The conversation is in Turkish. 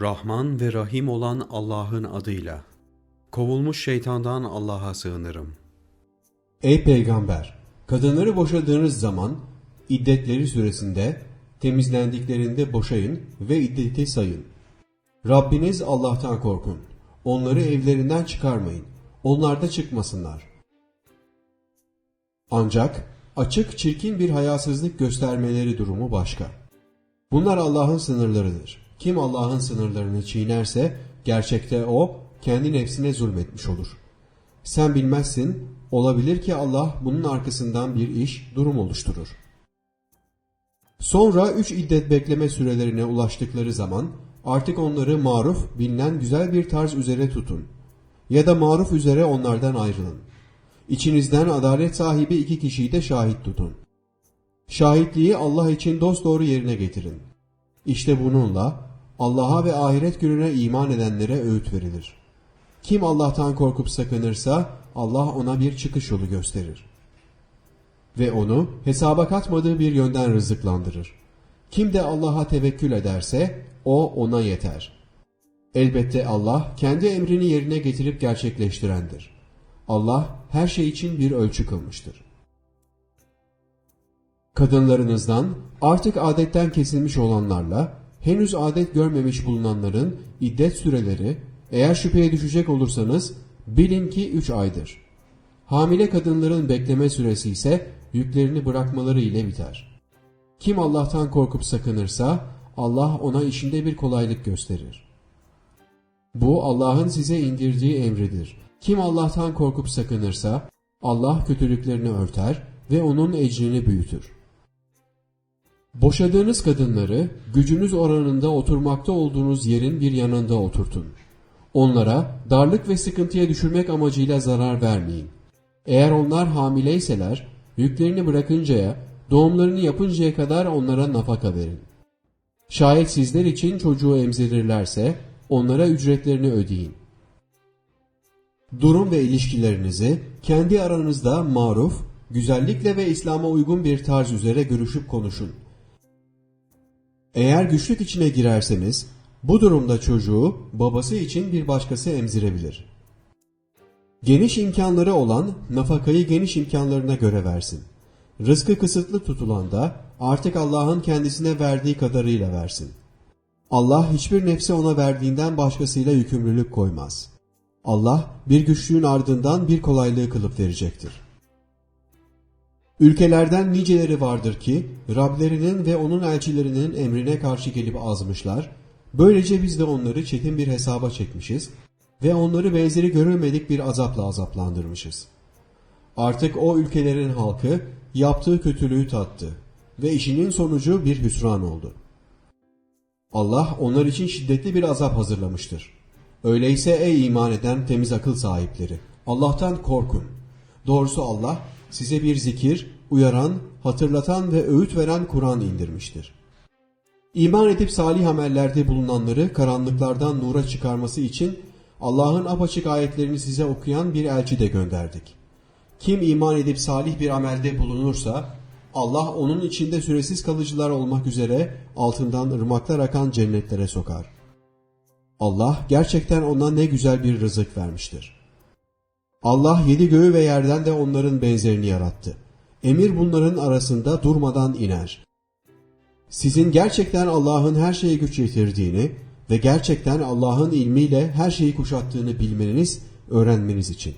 Rahman ve Rahim olan Allah'ın adıyla. Kovulmuş şeytandan Allah'a sığınırım. Ey peygamber! Kadınları boşadığınız zaman iddetleri süresinde temizlendiklerinde boşayın ve iddeti sayın. Rabbiniz Allah'tan korkun. Onları evlerinden çıkarmayın. Onlar da çıkmasınlar. Ancak açık çirkin bir hayasızlık göstermeleri durumu başka. Bunlar Allah'ın sınırlarıdır. Kim Allah'ın sınırlarını çiğnerse gerçekte o kendi nefsine zulmetmiş olur. Sen bilmezsin, olabilir ki Allah bunun arkasından bir iş, durum oluşturur. Sonra üç iddet bekleme sürelerine ulaştıkları zaman artık onları maruf, bilinen güzel bir tarz üzere tutun. Ya da maruf üzere onlardan ayrılın. İçinizden adalet sahibi iki kişiyi de şahit tutun. Şahitliği Allah için dosdoğru yerine getirin. İşte bununla Allah'a ve ahiret gününe iman edenlere öğüt verilir. Kim Allah'tan korkup sakınırsa Allah ona bir çıkış yolu gösterir. Ve onu hesaba katmadığı bir yönden rızıklandırır. Kim de Allah'a tevekkül ederse o ona yeter. Elbette Allah kendi emrini yerine getirip gerçekleştirendir. Allah her şey için bir ölçü kılmıştır. Kadınlarınızdan artık adetten kesilmiş olanlarla henüz adet görmemiş bulunanların iddet süreleri eğer şüpheye düşecek olursanız bilin ki 3 aydır. Hamile kadınların bekleme süresi ise yüklerini bırakmaları ile biter. Kim Allah'tan korkup sakınırsa Allah ona işinde bir kolaylık gösterir. Bu Allah'ın size indirdiği emridir. Kim Allah'tan korkup sakınırsa Allah kötülüklerini örter ve onun ecrini büyütür. Boşadığınız kadınları gücünüz oranında oturmakta olduğunuz yerin bir yanında oturtun. Onlara darlık ve sıkıntıya düşürmek amacıyla zarar vermeyin. Eğer onlar hamileyseler yüklerini bırakıncaya, doğumlarını yapıncaya kadar onlara nafaka verin. Şayet sizler için çocuğu emzirirlerse onlara ücretlerini ödeyin. Durum ve ilişkilerinizi kendi aranızda maruf, güzellikle ve İslam'a uygun bir tarz üzere görüşüp konuşun. Eğer güçlük içine girerseniz bu durumda çocuğu babası için bir başkası emzirebilir. Geniş imkanları olan nafakayı geniş imkanlarına göre versin. Rızkı kısıtlı tutulan da artık Allah'ın kendisine verdiği kadarıyla versin. Allah hiçbir nefse ona verdiğinden başkasıyla yükümlülük koymaz. Allah bir güçlüğün ardından bir kolaylığı kılıp verecektir. Ülkelerden niceleri vardır ki Rablerinin ve onun elçilerinin emrine karşı gelip azmışlar. Böylece biz de onları çetin bir hesaba çekmişiz ve onları benzeri görülmedik bir azapla azaplandırmışız. Artık o ülkelerin halkı yaptığı kötülüğü tattı ve işinin sonucu bir hüsran oldu. Allah onlar için şiddetli bir azap hazırlamıştır. Öyleyse ey iman eden temiz akıl sahipleri, Allah'tan korkun. Doğrusu Allah size bir zikir, uyaran, hatırlatan ve öğüt veren Kur'an indirmiştir. İman edip salih amellerde bulunanları karanlıklardan nura çıkarması için Allah'ın apaçık ayetlerini size okuyan bir elçi de gönderdik. Kim iman edip salih bir amelde bulunursa Allah onun içinde süresiz kalıcılar olmak üzere altından ırmaklar akan cennetlere sokar. Allah gerçekten ona ne güzel bir rızık vermiştir. Allah yedi göğü ve yerden de onların benzerini yarattı. Emir bunların arasında durmadan iner. Sizin gerçekten Allah'ın her şeye güç yetirdiğini ve gerçekten Allah'ın ilmiyle her şeyi kuşattığını bilmeniz, öğrenmeniz için.